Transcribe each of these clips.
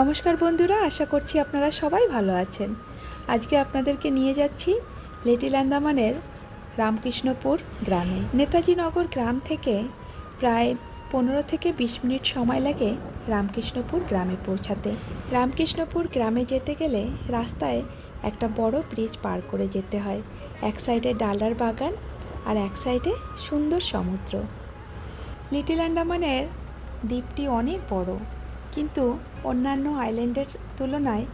নমস্কার বন্ধুরা, আশা করছি আপনারা সবাই ভালো আছেন। আজকে আপনাদেরকে নিয়ে যাচ্ছি লিটিল আন্দামানের রামকৃষ্ণপুর গ্রামে। নেতাজি নগর গ্রাম থেকে প্রায় পনেরো থেকে বিশ মিনিট সময় লাগে রামকৃষ্ণপুর গ্রামে পৌঁছাতে। রামকৃষ্ণপুর গ্রামে যেতে গেলে রাস্তায় একটা বড় ব্রিজ পার করে যেতে হয়। এক সাইডে ডালার বাগান আর এক সাইডে সুন্দর সমুদ্র। লিটিল আন্ডামানের দ্বীপটি অনেক বড়। কিন্তু অন্যান্য আইল্যান্ডের তুলনায়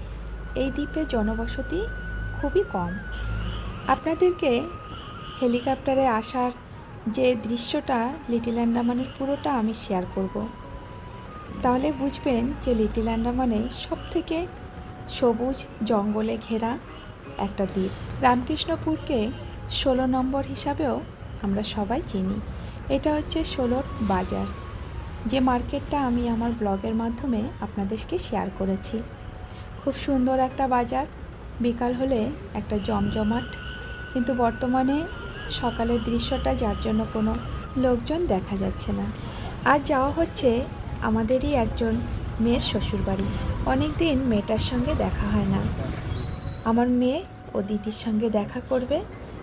এই দ্বীপে জনবসতি খুবই কম। আপনাদেরকে হেলিকপ্টারে আসার যে দৃশ্যটা লিটিল আন্ডামানের পুরোটা আমি শেয়ার করব। তাহলে বুঝবেন যে লিটিল আন্ডামানে সব থেকে সবুজ জঙ্গলে ঘেরা একটা দ্বীপ। রামকৃষ্ণপুরকে ষোলো নম্বর হিসাবেও আমরা সবাই চিনি। এটা হচ্ছে ষোলোর বাজার। যে মার্কেটটা আমি আমার ব্লগের মাধ্যমে আপনাদেরকে শেয়ার করেছি। খুব সুন্দর একটা বাজার, বিকাল হলে একটা জমজমাট, কিন্তু বর্তমানে সকালের দৃশ্যটা যার জন্য কোনো লোকজন দেখা যাচ্ছে না। আজ যাওয়া হচ্ছে আমাদেরই একজন মেয়ের শ্বশুরবাড়ি। অনেক দিন মেয়েটার সঙ্গে দেখা হয় না। আমার মেয়ে ও দিদির সঙ্গে দেখা করবে,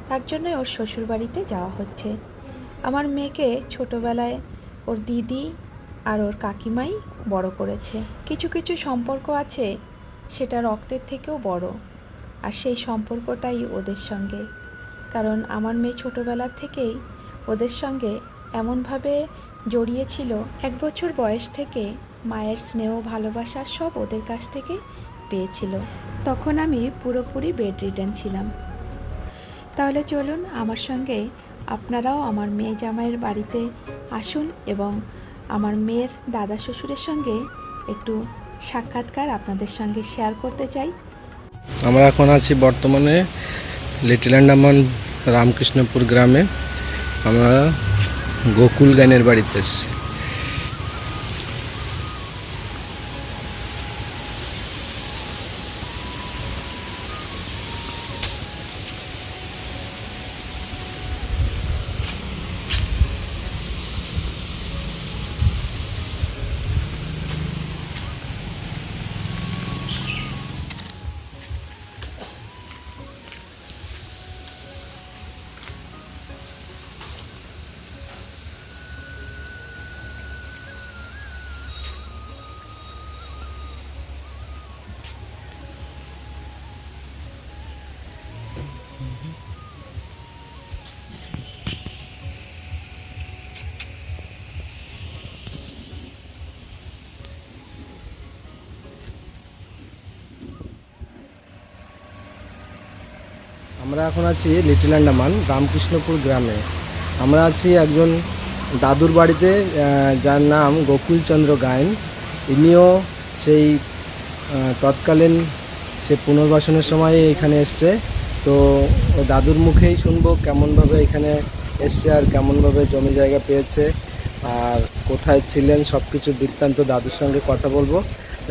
তার জন্য ওর শ্বশুরবাড়িতে যাওয়া হচ্ছে। আমার মেয়েকে ছোটোবেলায় ওর দিদি আর ওর কাকিমাই বড় করেছে। কিছু কিছু সম্পর্ক আছে, সেটা রক্তের থেকেও বড়। আর সেই সম্পর্কটাই ওদের সঙ্গে। কারণ আমার মেয়ে ছোটোবেলার থেকেই ওদের সঙ্গে এমনভাবে জড়িয়েছিল। এক বছর বয়স থেকে মায়ের স্নেহ, ভালোবাসা সব ওদের কাছ থেকে পেয়েছিল। তখন আমি পুরোপুরি বেড রিটার্ন ছিলাম। তাহলে চলুন আমার সঙ্গে আপনারাও আমার মেয়ে জামাইয়ের বাড়িতে আসুন এবং আমার মেয়ের দাদা শ্বশুরের সঙ্গে একটু সাক্ষাৎকার আপনাদের সঙ্গে শেয়ার করতে চাই। আমরা এখন আছি বর্তমানে লিটল আন্ডামান রামকৃষ্ণপুর গ্রামে। আমরা গোকুল গানের বাড়িতে এসেছি। আমরা এখন আছি লিটল আন্ডামান রামকৃষ্ণপুর গ্রামে। আমরা আছি একজন দাদুর বাড়িতে যার নাম গোকুলচন্দ্র গায়েন। ইনিও সেই তৎকালীন সে পুনর্বাসনের সময় এখানে এসছে। তো ও দাদুর মুখেই শুনব কেমনভাবে এখানে এসছে আর কেমনভাবে জমি জায়গা পেয়েছে আর কোথায় ছিলেন সব কিছু বৃত্তান্ত দাদুর সঙ্গে কথা বলব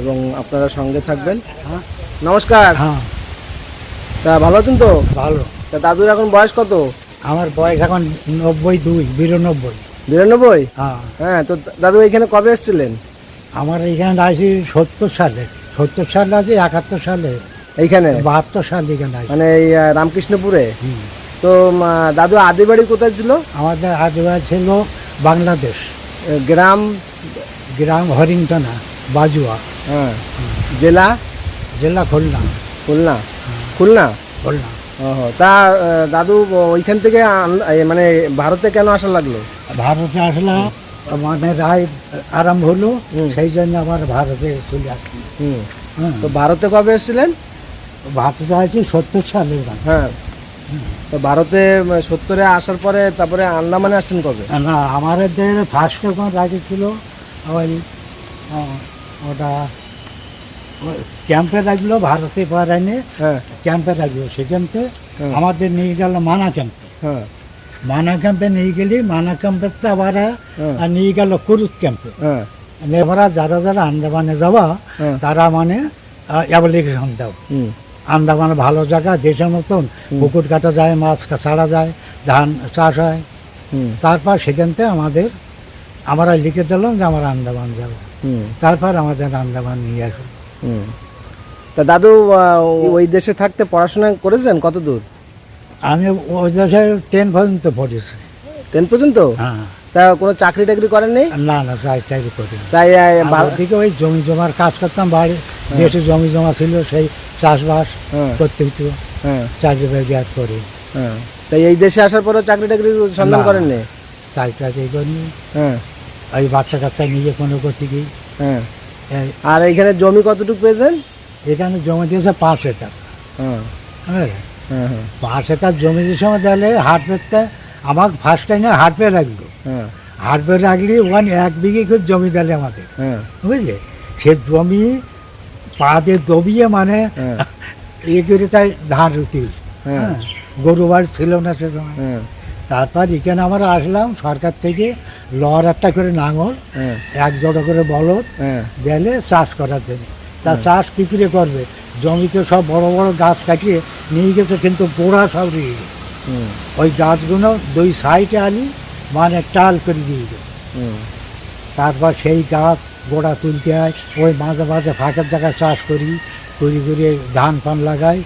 এবং আপনারা সঙ্গে থাকবেন। হ্যাঁ। নমস্কার। হ্যাঁ। তা ভালো আছেন তো? ভালো। তা দাদুর এখন বয়স কত? আমার বয়স এখন নব্বই দুই বিরানব্বই। বিরানব্বই? হ্যাঁ। হ্যাঁ তো দাদু এখানে কবে এসেছিলেন? আমার এখানে আসি সত্তর সালে। সত্তর সালে আছে একাত্তর সালে। এইখানে? বাহাত্তর সালে এখানে আসি। মানে এই রামকৃষ্ণপুরে। তো দাদু আদি বাড়ি কোথায় ছিল? আমাদের আদিবাসী ছিল বাংলাদেশ। গ্রাম? গ্রাম হরিংটনা বাজুয়া। হ্যাঁ। জেলা? জেলা খুলনা। খুলনা। খুলনা? খুলনা। তা দাদু ওইখান থেকে মানে ভারতে কেন আসা লাগল? ভারতে আসলাম মানে রায় আরম্ভ হলো সেই জন্য আবার ভারতে চলে আসি তো ভারতে কবে এসেছিলেন? ভারতে আছি সত্তর সালে হ্যাঁ। তো ভারতে সত্তরে আসার পরে তারপরে আন্দামানে আসছেন কবে? না আমাদের ফার্স্ট যখন রাখেছিল ওই আহ, ওটা ওই ক্যাম্পে রাখল ভারতে পারায়নি হ্যাঁ। ক্যাম্পে রাখল। সেখানতে হুম। আমাদের নিয়ে গেল মানা ক্যাম্পে। হ্যাঁ। মানা ক্যাম্পে নিয়ে গেলি মানা ক্যাম্পের তো আবার আর নিয়ে গেল কুরুত ক্যাম্পে। হ্যাঁ। এবার যারা যারা আন্দামানে যাওয়া তারা মানে অ্যাপ্লিকেশন দাও। আন্দামান ভালো জায়গা দেশের মতন। পুকুর কাটা যায় মাছ ছাড়া যায় ধান চাষ হয়। তারপর সেখানতে আমাদের আমরা লিখে দিলাম যে আমরা আন্দামান যাব। তারপর আমাদের আন্দামান নিয়ে হুম তা দাদু ওই দেশে থাকতে পড়াশোনা করেছেন কত দূর আমি ওই দেশে টেন পর্যন্ত পড়েছি। টেন পর্যন্ত? হ্যাঁ। তা কোনো চাকরি টাকরি করেননি না না চাই চাকরি করি তাই দিকে ওই জমি জমার কাজ করতাম বাড়ি দেশে জমি জমা ছিল সেই চাষবাস হ্যাঁ। করতে হতো হ্যাঁ। চাকরি বাকরি আর করি। হ্যাঁ। তাই এই দেশে আসার পরেও চাকরি টাকরি সন্ধান না। করেননি চাকরি টাকরি করি হ্যাঁ। ওই বাচ্চা কাচ্চা নিয়ে কোনো করতে গিয়ে হ্যাঁ। এই আর এখানে জমি কতটুকু পেয়েছেন? এখানে জমি দিয়েছে পাঁচ একর। হ্যাঁ। হ্যাঁ। হ্যাঁ হ্যাঁ। পাঁচ একর জমি দিয়ে সময় হাট পেতে আমাকে ফার্স্ট টাইমে হাট পেয়ে রাখল। হ্যাঁ। হাট পেয়ে রাখলি ওখানে এক বিঘে করে জমি দিলে আমাদের। হ্যাঁ। বুঝলে? সে জমি পা দিয়ে দবিয়ে মানে হ্যাঁ। ইয়ে করে তাই ধান রুতি হ্যাঁ। হ্যাঁ। গরু বাড়ি ছিল না সে সময়। হ্যাঁ। তারপর এখানে আমরা আসলাম সরকার থেকে লর একটা করে নাঙল হ্যাঁ। এক জোড়া করে বলদ হ্যাঁ। গেলে চাষ করার জন্য। তা চাষ কী করে করবে? জমিতে সব বড় বড় গাছ কাটিয়ে নিয়ে গেছে কিন্তু গোড়া সব রয়ে গেছে ওই গাছগুলো দুই সাইডে আনি মানে টাল করে দিয়ে গেছে তারপর সেই গাছ গোড়া তুলতে হয় ওই মাঝে মাঝে ফাঁকের জায়গায় চাষ করি করি করে ধান ফান লাগাই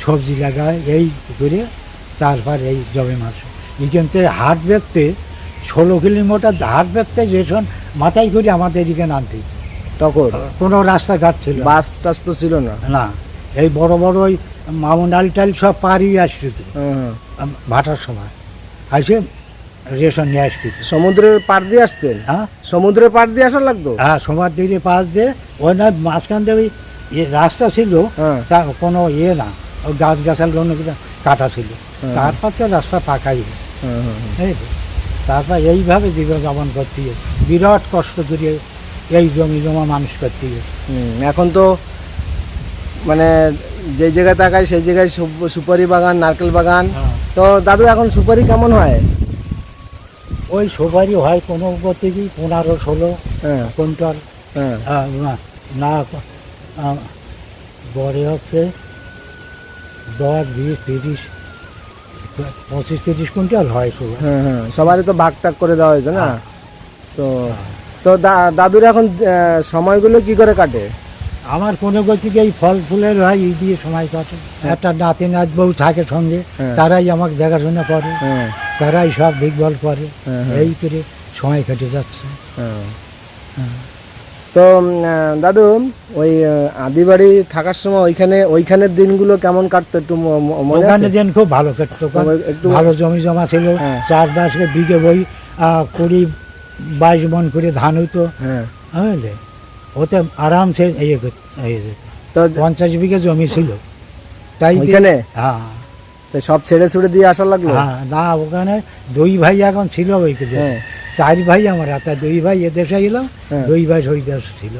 সবজি লাগাই এই করে চাষবার এই জমি মাছ। এখান থেকে হাট বেচতে ষোলো কিলোমিটার হাট বেচতে যেসব মাথায় করে আমাদের এখানে আনতে তখন কোনো রাস্তাঘাট ছিল। বাস টাস তো ছিল না? না। এই বড় বড় ওই মামুন আল টাল সব পাড়িয়ে আসছিল হ্যাঁ। ভাটার সময়। আসে রেশন নিয়ে আসছিল সমুদ্রের পাড় দিয়ে আসতেন? হ্যাঁ। সমুদ্রের পাড় দিয়ে আসা লাগতো? হ্যাঁ দিকে পাশ দিয়ে ওই না মাঝখান দিয়ে ওই রাস্তা ছিল হ্যাঁ। তা কোনো ইয়ে না। ওই গাছ গাছাল কোনো কাটা ছিল। হ্যাঁ। তারপর তো রাস্তা পাকাই। হ্যাঁ হ্যাঁ হ্যাঁ। তারপর এইভাবে জীবন যাপন করতে বিরাট কষ্ট করে এই জমি জমা মানুষ করতে এখন তো মানে যে জায়গায় তাকায় সেই জায়গায় সুপারি বাগান নারকেল বাগান। তো দাদু এখন সুপারি কেমন হয়? ওই সুপারি হয় কোনো করতে কি? পনেরো ষোলো হ্যাঁ। কুইন্টাল। হ্যাঁ। না বড়ে হচ্ছে দশ বিশ তিরিশ পঁচিশ তিরিশ কুইন্টাল হয় শুধু হ্যাঁ হ্যাঁ সবারই তো ভাগ টাগ করে দেওয়া হয়েছে না হ্যাঁ। তো তো দাদুর এখন সময়গুলো কি করে কাটে আমার কোনো গতিকে এই ফল ফুলের হয় এই দিয়ে সময় কাটে একটা নাতি নাচ বউ থাকে সঙ্গে হ্যাঁ। তারাই আমাকে দেখাশোনা করে হ্যাঁ তারাই সব দেখভাল করে হ্যাঁ, হ্যাঁ। এই করে সময় কেটে যাচ্ছে হ্যাঁ হ্যাঁ। তো দাদু ওই আদিবাড়ি থাকার সময় ওইখানে ওইখানের দিনগুলো কেমন কাটতো একটু ওখানে যেন খুব ভালো কাটতো। একটু- ভালো জমি জমা ছিল। হ্যাঁ। চাষবাসকে বিঘে বই কুড়ি বাইশ মন করে ধান হইতো। হ্যাঁ। বুঝলে? ওতে আরামসে ইয়ে করত- ইয়ে। তো পঞ্চাশ বিঘে জমি ছিল। তাই হ্যাঁ। সব ছেড়ে ছুড়ে দিয়ে আসা লাগল? হ্যাঁ না ওখানে দুই ভাই এখন ছিল ওই হ্যাঁ। চার ভাই আমার তা দুই ভাই এ দেশে এলাম হ্যাঁ। দুই ভাই ওই দেশ ছিল।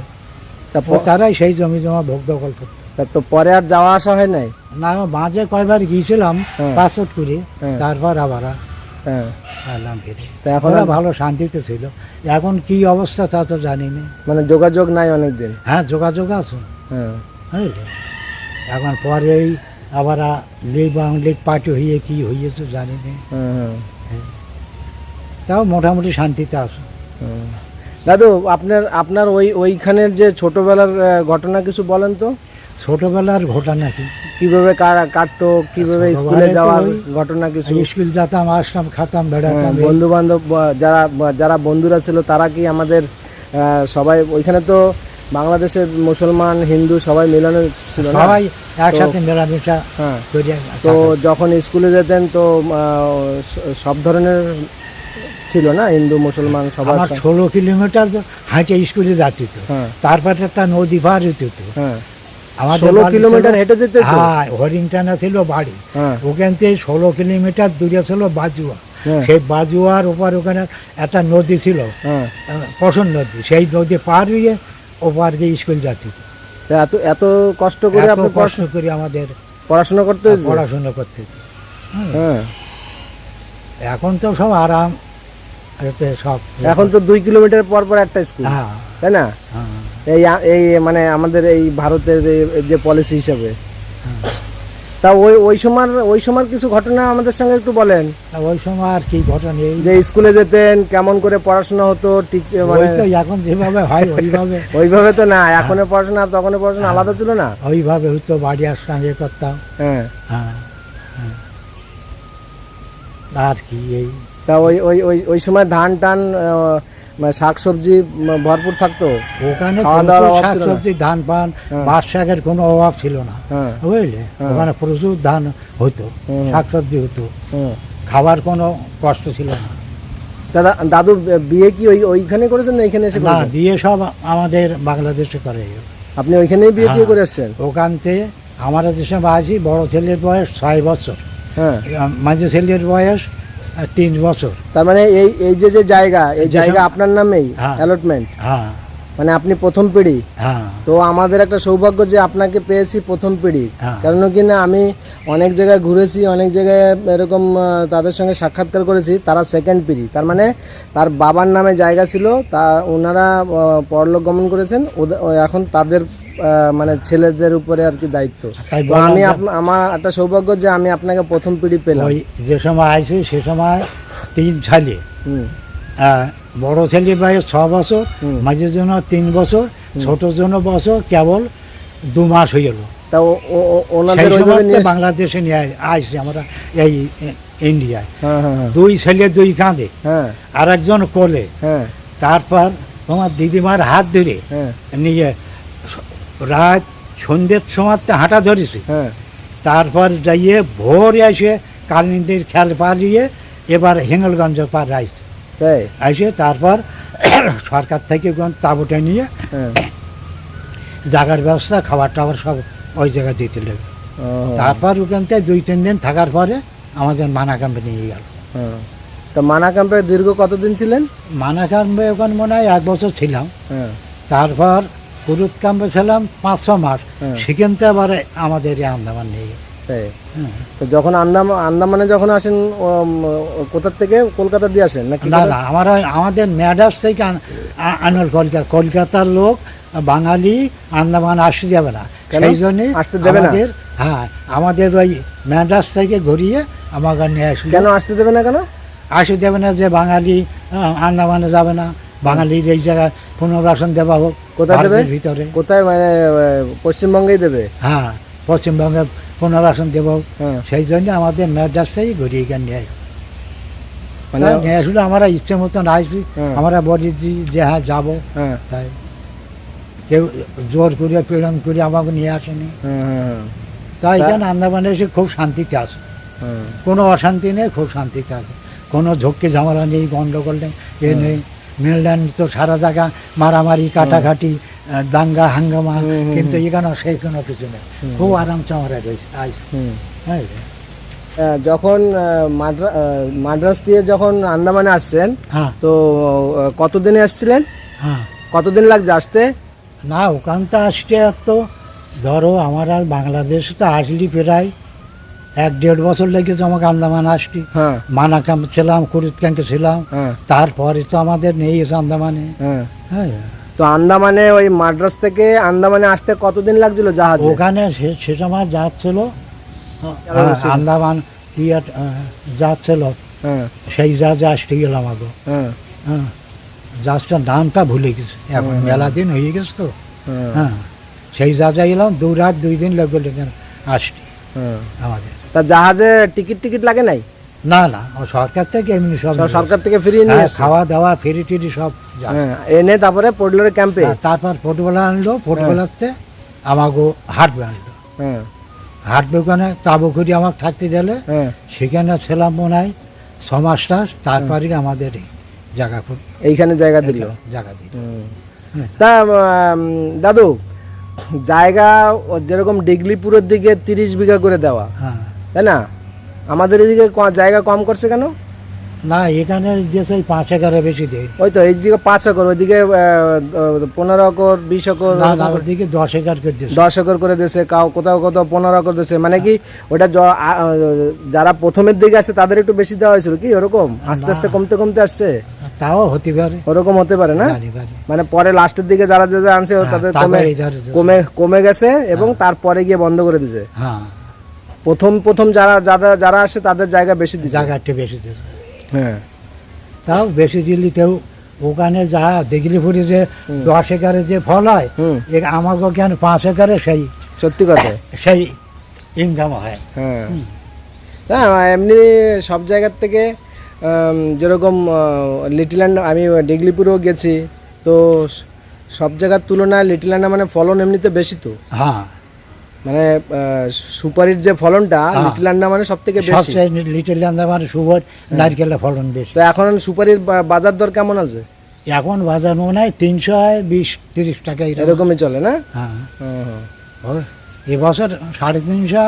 তারাই সেই জমি জমা ভোগ দখল করত। তা পরে আর যাওয়া আসা হয় নাই? না মাঝে কয়বার গিয়েছিলাম হ্যাঁ। পাসপোর্ট করে। তারপর আবার হ্যাঁ। ফিরে। এখন ভালো শান্তিতে ছিল। এখন কি অবস্থা তা তো জানি না। মানে যোগাযোগ নাই অনেকদিন? হ্যাঁ যোগাযোগ আছে। হ্যাঁ। এখন পরেই আবার লিগ বাংলিগ পার্টি হয়ে কি হয়েছে জানি না। হ্যাঁ। হ্যাঁ। তাও মোটামুটি শান্তিতে আছে। হ্যাঁ। দাদু আপনার আপনার ওই ওইখানের যে ছোটবেলার ঘটনা কিছু বলেন তো? ছোটবেলার ঘটনা কি? কীভাবে কাটতো কীভাবে স্কুলে যাওয়ার ঘটনা কিছু? স্কুল যেতাম আসতাম খাতাম বেড়াতাম। বন্ধু বান্ধব যারা যারা বন্ধুরা ছিল তারা কি আমাদের সবাই ওইখানে তো বাংলাদেশের মুসলমান হিন্দু সবাই মিলানো ছিল না? সবাই একসাথে মেলামেশা হ্যাঁ। তো যখন স্কুলে যেতেন তো সব ধরনের ছিল না? হিন্দু মুসলমান সবার ষোলো কিলোমিটার হাঁটে স্কুলে যাতে তো হ্যাঁ। তারপরে একটা নদী পার হইতে হতো। হ্যাঁ। আমাদের ষোলো কিলোমিটার হেঁটে যেতে? হ্যাঁ হরিংটানা ছিল বাড়ি। হ্যাঁ। ওখান থেকে ষোলো কিলোমিটার দূরে ছিল বাজুয়া। সেই বাজুয়ার ওপর ওখানে একটা নদী ছিল। হ্যাঁ। পশন নদী। সেই নদী পার হয়ে ওপার দিয়ে স্কুল যাতে এত এত কষ্ট করে আপনি কষ্ট করি আমাদের পড়াশোনা করতে পড়াশোনা করতে হ্যাঁ। এখন তো সব আরাম সব এখন তো দুই কিলোমিটার পর পর একটা স্কুল হ্যাঁ। তাই না? হ্যাঁ। এই এই মানে আমাদের এই ভারতের যে পলিসি হিসাবে। তা ওই ওই সময় ওই সময় কিছু ঘটনা আমাদের সঙ্গে একটু বলেন। ওই সময় আর কি ঘটনা? এই যে স্কুলে যেতেন কেমন করে পড়াশোনা হতো টিচার মানে এখন যেভাবে হয় ওইভাবে। ওইভাবে তো না এখনের পড়াশোনা আর তখনের পড়াশোনা আলাদা ছিল না? ওইভাবে হয়তো বাড়ি আর সঙ্গে করতাম। হ্যাঁ। হ্যাঁ হ্যাঁ। আর কি এই তা ওই ওই ওই সময় ধান টান শাক সবজি ভরপুর থাকতো। ওখানে? শাকসবজি ধান পান হ্যাঁ। বাঁশ শাকের কোনো অভাব ছিল না। হ্যাঁ। বুঝলে? হ্যাঁ। ওখানে প্রচুর ধান হতো। শাকসবজি হতো খাবার কোনো কষ্ট ছিল না। দাদা দাদু বিয়ে কি ওই ওইখানে করেছেন না এইখানে এসে না বিয়ে সব আমাদের বাংলাদেশে করে। আপনি ওইখানেই বিয়ে টিয়ে। করে ওখান থেকে আমার দেশে বাসি বড় ছেলের বয়স ছয় বছর। হ্যাঁ। মাঝে ছেলের বয়স তিন বছর। তার মানে এই এই যে যে জায়গা এই জায়গা আপনার নামেই। অ্যালটমেন্ট হ্যাঁ। মানে আপনি প্রথম পিঢ়ি হ্যাঁ। তো আমাদের একটা সৌভাগ্য যে আপনাকে পেয়েছি প্রথম পিঢ়ি হ্যাঁ। কারণ কি না আমি অনেক জায়গায় ঘুরেছি অনেক জায়গায় এরকম তাদের সঙ্গে সাক্ষাৎকার করেছি তারা সেকেন্ড পিঢ়ি তার মানে তার বাবার নামে জায়গা ছিল তা ওনারা পরলোক গমন করেছেন এখন তাদের মানে ছেলেদের উপরে আর কি দায়িত্ব। আমি আমার একটা সৌভাগ্য যে আমি আপনাকে প্রথম পিঢ়ি পেলাম। ওই যে সময় আইসি সে সময় তিন ছেলে। বড় ছেলে বয়স ছ বছর। মাঝের জন্য তিন বছর ছোট জন্য বছর কেবল দু মাস হয়ে গেল। তা ওনাদের বাংলাদেশে নিয়ে আইসি আমরা এই ইন্ডিয়ায়। হ্যাঁ হ্যাঁ হ্যাঁ। দুই ছেলে দুই কাঁধে। আর একজন কোলে। হ্যাঁ। তারপর তোমার দিদিমার হাত ধরে হ্যাঁ। নিয়ে রাত সন্ধ্যের সময় হাঁটা ধরেছে। হ্যাঁ। তারপর যাইয়ে ভোর এসে কালিন্দির খেয়াল পালিয়ে এবার হিঙ্গলগঞ্জ পার আইছে। আইসে তারপর সরকার থেকে তাঁবুটা নিয়ে হ্যাঁ। জাগার ব্যবস্থা খাবার টাবার সব ওই জায়গায় দিতে লেগে তারপর ওখান থেকে দুই তিন দিন থাকার পরে আমাদের মানা ক্যাম্পে নিয়ে গেল। হ্যাঁ। তো মানা ক্যাম্পে দীর্ঘ কতদিন ছিলেন? মানা ক্যাম্পে ওখানে মনে হয় এক বছর ছিলাম। হ্যাঁ। তারপর কুরুত ক্যাম্পে ছিলাম পাঁচ ছ মাস। হ্যাঁ। সেখান থেকে আবার আমাদের এই আন্দামান নিয়ে। তো যখন আন্দামান আন্দামানে যখন আসেন কোথার থেকে? কলকাতা দিয়ে আসেন নাকি না না আমরা আমাদের ম্যাডাস থেকে আন- আ- আনল কলকাতা কলকাতার লোক বাঙালি আন্দামান আসতে যাবে না। কেন? সেই জন্যে আসতে দেবে না? হ্যাঁ আমাদের ওই ম্যাডাস থেকে ঘুরিয়ে আমাকে নিয়ে আসলো কেন আসতে দেবে না কেন? আসতে দেবে না যে বাঙালি আন্দামানে যাবে না। বাঙালির এই জায়গায় পুনর্বাসন দেওয়া হোক কোথায় দেবে? ভিতরে। কোথায় মানে পশ্চিমবঙ্গেই দেবে? হ্যাঁ পশ্চিমবঙ্গে পুনর্বাসন দেব হ্যাঁ। সেই জন্য আমাদের ম্যাডাস থেকে ঘুরিয়ে এখানে নিয়ে মানে নিয়ে আসলে আমরা ইচ্ছে মতন আইসি হ্যাঁ। আমরা বলি যে হ্যাঁ যাব। হ্যাঁ। তাই। কেউ জোর করে পীড়ন করে আমাকে নিয়ে আসেনি। তাই এখানে আন্দামানে এসে খুব শান্তিতে আছে। কোনো অশান্তি নেই খুব শান্তিতে আছে। কোনো ঝক্কি ঝামেলা নেই গন্ডগোল নেই এ নেই। মেনল্যান্ড তো সারা জায়গা মারামারি কাটাকাটি দাঙ্গা হাঙ্গামা কিন্তু এখানে সেই কোনো কিছু নেই। খুব আরামসে আমরা রয়েছে। হুম। হ্যাঁ। যখন মাদ্রাস দিয়ে যখন আন্দামানে আসছেন হ্যাঁ। তো কতদিনে আসছিলেন? হ্যাঁ। কতদিন লাগছে আসতে? না ওখান তো আসতে তো ধরো আমরা বাংলাদেশ তো আসলি প্রায় এক দেড় বছর লেগেছে আমাকে আন্দামান আসতি। হ্যাঁ। মানা ক্যাম্প ছিলাম কুরুত ক্যাম্পে ছিলাম। হ্যাঁ। তারপরে তো আমাদের নেই এসে আন্দামানে। হ্যাঁ। হ্যাঁ। তো আন্দামানে ওই মাদ্রাস থেকে আন্দামানে আসতে কতদিন লাগছিল জাহাজে? ওখানে সে- সময় যাচ্ছিল। ছিল? আন্দামান কি যাচ্ছিল। হ্যাঁ। সেই জাহাজে আসতে গেলাম আগে। হ্যাঁ। জাহাজটার নামটা ভুলে গেছে। এখন মেলা দিন হয়ে গেছে তো। হ্যাঁ। সেই জাহাজে গেলাম দু রাত দুই দিন এখানে আসতে। আমাদের। তা জাহাজে টিকিট টিকিট লাগে নাই? না না সরকার থেকে এমনি সব সরকার থেকে নিয়ে হ্যাঁ, খাওয়া দাওয়া ফেরি টেরি সব হ্যাঁ এনে তারপরে পড়লোর ক্যাম্পে? হ্যাঁ, তারপর ফুটবলার আনলো ফুটবলারতে আমাকে হাঁটবে আনলো হ্যাঁ। হাঁটবে ওখানে তাবু করে আমাকে থাকতে দিলে হ্যাঁ। সেখানে ছিলাম মনে হয় ছ তারপরে আমাদের জায়গা খুব এইখানে জায়গা দিল? জায়গা দিল। হুম। তা দাদু জায়গা ও যেরকম ডিগলিপুরের দিকে তিরিশ বিঘা করে দেওয়া হ্যাঁ। তাই না? আমাদের এদিকে জায়গা কম করছে কেন? না এখানে পাঁচ একরে বেশি দেয়। ওই তো এইদিকে পাঁচ একর ওইদিকে পনেরো একর বিশ একর না দশ একর করে দিয়েছে। দশ একর করে দিয়েছে কাউ কোথাও কোথাও পনেরো একর দিয়েছে। মানে কি ওটা যারা প্রথমের দিকে আসে তাদের একটু বেশি দেওয়া হয়েছিল কি ওরকম? আস্তে আস্তে কমতে কমতে আসছে? তাও হতে পারে। ওরকম হতে পারে না? মানে পরে লাস্টের দিকে যারা যারা আনছে তাদের কমে। কমে কমে গেছে এবং তারপরে গিয়ে বন্ধ করে দিয়েছে। হ্যাঁ। প্রথম প্রথম যারা যারা যারা আসে তাদের জায়গা বেশি দিচ্ছে। জায়গা একটু বেশি দিয়েছে হ্যাঁ। তাও বেশি দিলি কেউ ওখানে যা দেখলি পরে যে দশ একরে যে ফল হয় আমাকে কেন পাঁচ একরে সেই সত্যি কথা। সেই ইনকাম হয়। হ্যাঁ। হ্যাঁ এমনি সব জায়গার থেকে যেরকম লিটিল্যান্ড আমি ডিগলিপুরেও গেছি তো সব জায়গার তুলনায় লিটিল্যান্ডে মানে ফলন এমনিতে বেশি তো। হ্যাঁ। মানে সুপারির যে ফলনটা হ্যাঁ। লিটিল্যান্ডে মানে সব থেকে বেশি লিটল আমার সুবর নারকেলের ফলন বেশি। তো এখন সুপারির বাজার দর কেমন আছে? এখন বাজার মনে হয় তিনশো বিশ তিরিশ টাকা এরকম। এরকমই চলে না? হ্যাঁ। এবছর সাড়ে তিনশো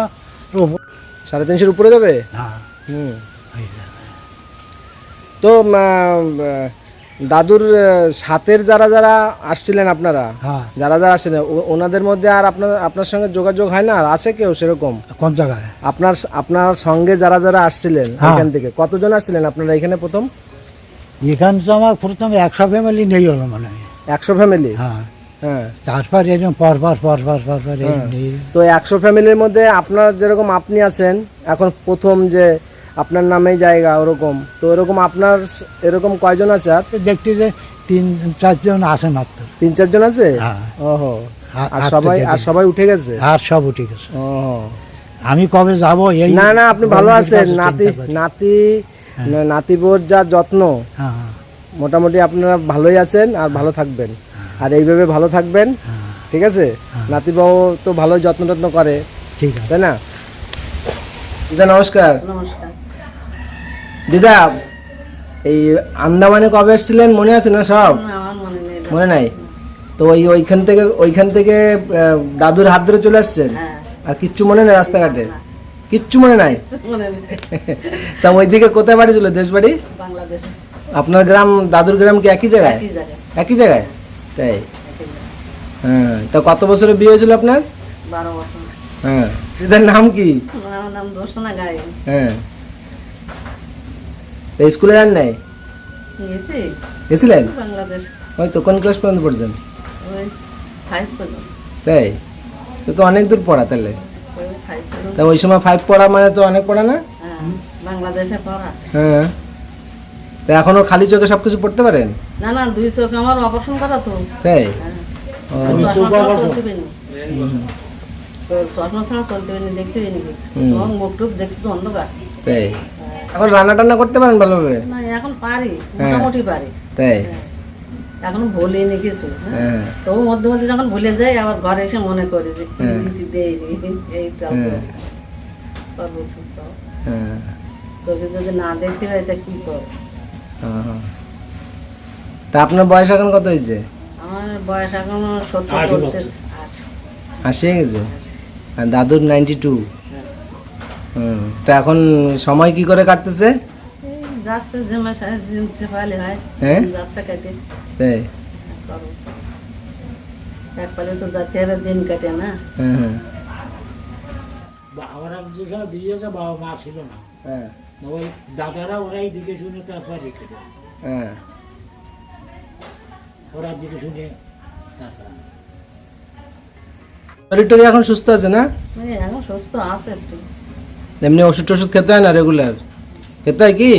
উপর। সাড়ে তিনশোর উপরে যাবে হ্যাঁ। হুম। তো দাদুর সাথের যারা যারা আসছিলেন আপনারা হ্যাঁ। যারা যারা আসছিলেন ওনাদের মধ্যে আর আপনার আপনার সঙ্গে যোগাযোগ হয় না? আর আছে কেউ সেরকম? কোন জায়গায়? আপনার আপনার সঙ্গে যারা যারা আসছিলেন হ্যাঁ। এখান থেকে কতজন আসছিলেন আপনারা এখানে প্রথম? এখান তো আমার প্রথম একশো ফ্যামিলি নেই হলো মনে একশো ফ্যামিলি হ্যাঁ। হ্যাঁ। তারপর এরকম পর পর পর পর পর পর এই হ্যাঁ। তো একশো ফ্যামিলির মধ্যে আপনার যেরকম আপনি আছেন এখন প্রথম যে আপনার নামেই জায়গা ওরকম। তো এরকম আপনার এরকম কয়জন আছে আর? দেখতে যে তিন চারজন আসে মাত্র। তিন চারজন আছে? হ্যাঁ। ওহো। আর- সবাই আর সবাই উঠে গেছে? আর সব উঠে গেছে। ওহো। আমি কবে যাব এই না না আপনি ভালো আছেন। নাতি নাতি নাতিবোর যা যত্ন হ্যাঁ হ্যাঁ, মোটামুটি আপনারা ভালোই আছেন আর ভালো থাকবেন। আর এইভাবে ভালো থাকবেন ঠিক আছে? নাতিবাবু তো ভালো যত্ন টত্ন করে ঠিক আছে। তাই না? দিদা নমস্কার। নমস্কার। দিদা এই আন্দামানে কবে এসেছিলেন মনে আছে না সব? মনে নেই তো ওই ওইখান থেকে ওইখান থেকে দাদুর হাত ধরে চলে আসছেন? হ্যাঁ। আর কিচ্ছু মনে নেই রাস্তাঘাটে? কিচ্ছু মনে নাই? তা ওইদিকে কোথায় বাড়ি ছিল? দেশ বাড়ি আপনার গ্রাম দাদুর গ্রাম কি একই জায়গায়? একই জায়গায়। তাই? হ্যাঁ তা কত বছরে বিয়ে হয়েছিল আপনার? বারো বছর। হ্যাঁ। দিদার নাম কি? নাম হ্যাঁ। স্কুলে যান নাই? গেছিলেন? ওই তো কোন ক্লাস পর্যন্ত পড়ছেন? তাই? তো তো অনেক দূর পড়া তাহলে। ওই তা ওই সময় ফাইভ পড়া মানে তো অনেক পড়া না? হ্যাঁ বাংলাদেশে পড়া। হ্যাঁ। তা এখনও খালি চোখে সবকিছু পড়তে পারেন? না না দুই চোখ আমার অপারেশন করা তো। তাই? হ্যাঁ। চশমা ছাড়া চলতে পারিনি চ- চশমা ছাড়া চলতে পারিনি দেখতে পারিনি কিছু। মুখ টুক দেখতে অন্ধকার। তাই? এখন রান্না টান্না করতে পারেন ভালোভাবে? না এখন পারি হ্যাঁ। মোটামুটি পারি। তাই? এখন ভুলিনি কিছু হ্যাঁ। হ্যাঁ। তবু মধ্যে মধ্যে যখন ভুলে যাই আবার ঘরে এসে মনে করি যে কি হ্যাঁ। দেয়নি এই তো হ্যাঁ। হ্যাঁ। চোখে যদি না দেখতে পাই তা কি করব? হ্যাঁ, হ্যাঁ। তা আপনার বয়স এখন কত হয়েছে? আমার বয়স এখনও সত্তর আশি। হয়ে গেছে? আর দাদুর নাইনটি টু হ্যাঁ। তা এখন সময় কি করে কাটতেছে? যাচ্ছে হয় হ্যাঁ? যাচ্ছে কেটে। তাই পালে তো যাতে হবে দিন কাটে না। হ্যাঁ হ্যাঁ। আমার বাবা মা ছিল না। হ্যাঁ। ওই দাদারা ওরাই দিকে শুনে তারপর রেখে দেয়। হ্যাঁ। ওরা দিকে শুনে তারপর। এখন সুস্থ আছে না? এখন সুস্থ আছে একটু। এমনি ওষুধ টষুধ খেতে হয় না রেগুলার খেতে হয় কি?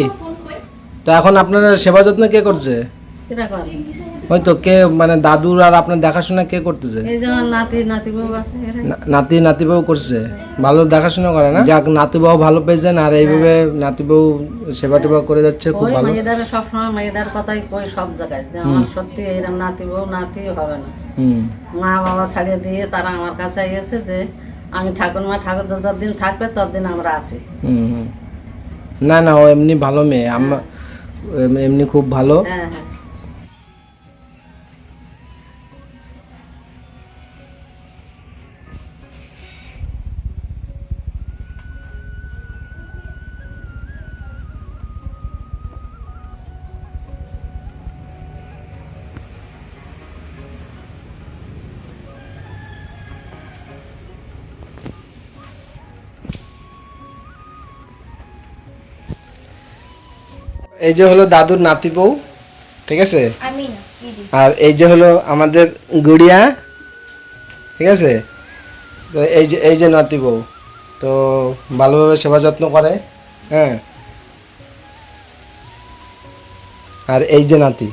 তো এখন আপনার সেবা যত্ন কে করছে? ওই তো কে মানে দাদুর আর আপনার দেখাশোনা কে করতেছে? নাতি নাতি বউ নাতি করছে। ভালো দেখাশোনা করে না? যাক নাতিবাবু ভালো পেয়েছেন আর এইভাবে নাতিবাবু সেবা টেবা করে যাচ্ছে খুব ভালো। মেয়েদের সবসময় মেয়েদের কথাই কই সব জায়গায় আমার সত্যি এইরকম নাতি বউ নাতি হবে না। মা বাবা ছাড়িয়ে দিয়ে তারা আমার কাছে এসে যে আমি ঠাকুর মা ঠাকুর যতদিন থাকবে ততদিন আমরা আছি। হুম হুম। না না ও এমনি ভালো মেয়ে। আমরা এমনি খুব ভালো। হ্যাঁ হ্যাঁ। এই যে হলো দাদুর নাতি বউ ঠিক আছে? আর এই যে হলো আমাদের গুড়িয়া ঠিক আছে? তো এই যে এই যে নাতি বউ তো ভালোভাবে সেবা যত্ন করে হ্যাঁ? আর এই যে নাতি।